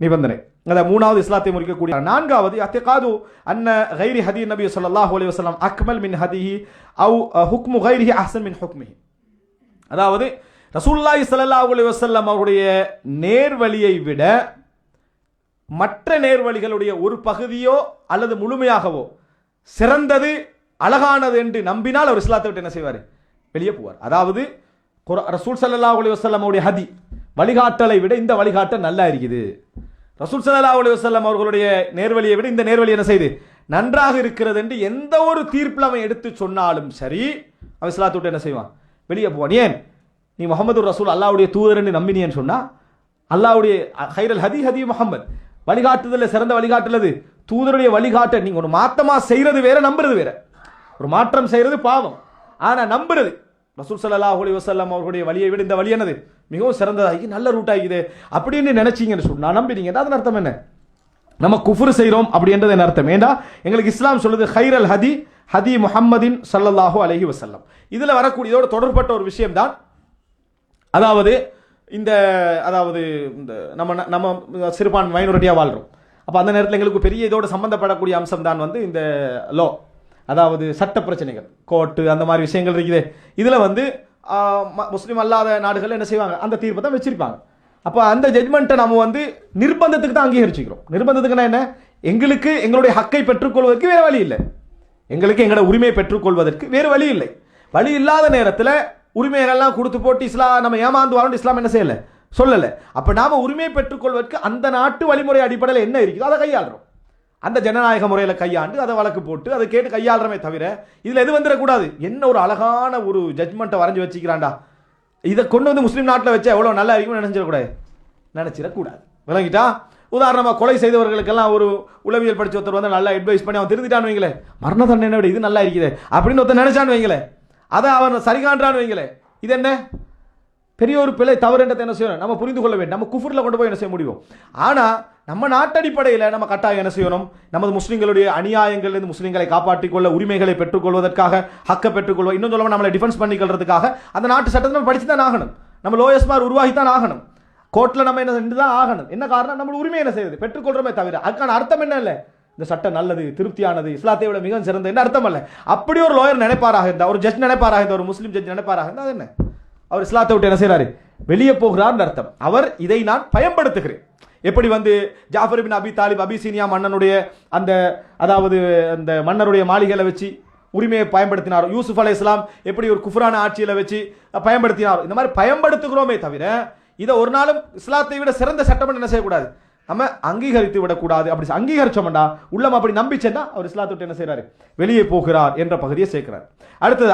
நிபந்தனை. அந்த மூணாவது இஸ்லாத்தை முறிக்கக்கூடிய நான்காவது அத்திகாது அன்ன கைரி ஹதி நபி சொல்லாஹ் அலி வஸ்லாம் அக்மல் மின் ஹதிஹி அவு ஹுக்மு கைரிஹி அஹசன் மின் ஹுக்மிஹி. அதாவது ரசூல்லாய் ஸல்லல்லாஹு அலி வசல்லம் அவருடைய நேர்வழியை விட மற்ற நேர்வழிகளுடைய ஒரு பகுதியோ அல்லது முழுமையாகவோ சிறந்தது அழகானது என்று நம்பினால் அவர் இஸ்லாத்தை விட்டு என்ன செய்வார்? வெளியே போவார். அதாவது ரசூல் சல்லா அலி வஸல்லம் அவருடைய ஹதி வழிகாட்டலை விட இந்த வழிகாட்டல் நல்லா இருக்குது. ரசூல் சல்லா அலி வஸல்லம் அவர்களுடைய நேர்வழியை விட இந்த நேர்வழி என்ன செய்து? நன்றாக இருக்கிறது என்று எந்த ஒரு தீர்ப்பில் அவன் எடுத்து சொன்னாலும் சரி அவன் இஸ்லாத்தை விட்டு என்ன செய்வான்? வெளியே போவான். ஏன்? நீ முகமது ரசூல் அல்லாவுடைய தூதர் என்று நம்பினியன்னு சொன்னா அல்லாஹ்வுடைய ஹைரல் ஹதி ஹதி முகமது வழிகாட்டுதலில் சிறந்த வழிகாட்டுலது தூதருடைய வழிகாட்ட நீங்கள் ஒரு மாற்றமாக செய்கிறது வேற நம்புறது வேற. ஒரு மாற்றம் செய்கிறது பாவம். ஆனால் நம்புறது ரசூல் சல்லாஹ் அலி வசல்லாம் அவர்களுடைய வழியை விட இந்த வழி என்னது? மிகவும் சிறந்ததாகி நல்ல ரூட் ஆகிது அப்படின்னு நினைச்சிங்கன்னு சொல்லி நான் நம்பினீங்க அதன் அர்த்தம் என்ன? நம்ம குஃபுர் செய்கிறோம் அப்படின்றது என்ன அர்த்தம். ஏண்டா எங்களுக்கு இஸ்லாம் சொல்லுது ஹைரல் ஹதி ஹதி முஹம்மதின் ஸல்லல்லாஹு அலஹி வசல்லம் இதில் வரக்கூடிய இதோட தொடர்பட்ட ஒரு விஷயம் தான் அதாவது இந்த அதாவது இந்த நம்ம ந- நம்ம சிறுபான் மைனாரிட்டியாக வாழ்கிறோம் அப்போ அந்த நேரத்தில் எங்களுக்கு பெரிய இதோட சம்மந்தப்படக்கூடிய அம்சம் தான் வந்து இந்த லோ அதாவது சட்ட பிரச்சனைகள் கோர்ட்டு அந்த மாதிரி விஷயங்கள் இருக்குது. இதில் வந்து முஸ்லீம் அல்லாத நாடுகள் என்ன செய்வாங்க? அந்த தீர்ப்பை தான் வச்சிருப்பாங்க. அப்போ அந்த ஜட்மெண்ட்டை நம்ம வந்து நிர்பந்தத்துக்கு தான் அங்கீகரிச்சுக்கிறோம். நிர்பந்தத்துக்குன்னா என்ன? எங்களுக்கு எங்களுடைய ஹக்கை பெற்றுக்கொள்வதற்கு வேறு வழி இல்லை. எங்களுக்கு எங்களோட உரிமையை பெற்றுக்கொள்வதற்கு வேறு வழி இல்லை. வழி இல்லாத நேரத்தில் உரிமைகளெல்லாம் கொடுத்து போட்டு இஸ்லாம் நம்ம ஏமாந்து வரோம் இஸ்லாம் என்ன செய்யலை? சொல்லலை. அப்போ நாம் உரிமையை பெற்றுக்கொள்வதற்கு அந்த நாட்டு வழிமுறை அடிப்படையில் என்ன இருக்குதோ? அதை கையாளுறோம். அந்த ஜனநாயக முறையில் கையாண்டு அதை வழக்கு போட்டு அதை கேட்டு கையாளுறமே தவிர இதில் எது வந்துடக்கூடாது? என்ன ஒரு அழகான ஒரு ஜட்மெண்ட்டை வரைஞ்சி வச்சுக்கிறான்டா. இதை கொண்டு வந்து முஸ்லீம் நாட்டில் வச்சா எவ்வளோ நல்லா இருக்கும்னு நினைச்சிடக்கூடாது. நினைச்சிடக்கூடாது. விளங்கிட்டா? உதாரணமாக கொலை செய்தவர்களுக்கெல்லாம் ஒரு உளவியல் படித்த ஒருத்தர் வந்து நல்லா அட்வைஸ் பண்ணி அவன் திருந்திட்டான்னு வைங்களே. மரண தண்டனை விட இது நல்லா இருக்குது. அப்படின்னு ஒருத்தர் நினைச்சான்னு வைங்களே. அதை அவன் சரிகான்றான்னு வைங்களே. இது என்ன? பெரிய ஒரு பிழை தவறுன்றதை என்ன செய்யணும்? நம்ம புரிந்து கொள்ள வேண்டும். நம்ம குஃபுரில் கொண்டு போய் என்ன செய்ய முடியும்? ஆனால் நம்ம நாட்டடிப்படையில் நம்ம கட்டாயம் என்ன செய்யணும்? நமது முஸ்லீம்களுடைய அநியாயங்கள்லேருந்து முஸ்லீம்களை காப்பாற்றிக்கொள்ள உரிமைகளை பெற்றுக்கொள்வதற்காக ஹக்க பெற்றுக்கொள்வோம் இன்னும் சொல்ல நம்மளை டிஃபென்ஸ் பண்ணிக்கொள்றதுக்காக அந்த நாட்டு சட்டத்தை நம்ம படித்து தான் ஆகணும். நம்ம லோயஸ்மார் உருவாகி தான் ஆகணும். கோர்ட்டில் நம்ம என்ன செஞ்சு தான் ஆகணும். என்ன காரணம்? நம்ம உரிமை என்ன செய்யுது? பெற்றுக்கொள்றோமே தவிர அதுக்கான அர்த்தம் என்ன இல்லை? இந்த சட்டம் நல்லது திருப்தியானது இஸ்லாத்தை விட மிகவும் சிறந்தது என்ன அர்த்தம் இல்லை அப்படி ஒரு லோயர் நினைப்பாராக இருந்தா ஒரு ஜட்ஜ் நினைப்பாராக இருந்தால் ஒரு முஸ்லீம் ஜட்ஜ் நினைப்பாராக இருந்தால் அது என்ன? அவர் இஸ்லாத்தை விட்டு என்ன செய்கிறாரு வெளியே போகிறார் அர்த்தம். அவர் இதை நான் பயன்படுத்துகிறேன். எப்படி வந்து ஜாஃபர் பின் அபி தாலிப் அபிசீனியா மன்னனுடைய அந்த அதாவது அந்த மன்னருடைய மாளிகையில் வச்சு உரிமையை பயன்படுத்தினார்? யூசுஃப் அலை இஸ்லாம் எப்படி ஒரு குஃப்ரான ஆட்சியில் வச்சு பயன்படுத்தினார்? இந்த மாதிரி பயன்படுத்துகிறோமே தவிர இதை ஒரு நாளும் இஸ்லாத்தை விட சிறந்த சட்டம் என்ன செய்யக்கூடாது? நம்ம அங்கீகரித்து விடக்கூடாது. அப்படி அங்கீகரிச்சோம்டா உள்ளம் அப்படி நம்பிச்சேன்னா அவர் இஸ்லாத்தை விட்டு என்ன செய்கிறார் வெளியே போகிறார் என்ற பகுதியை சேர்க்கிறார். அடுத்தது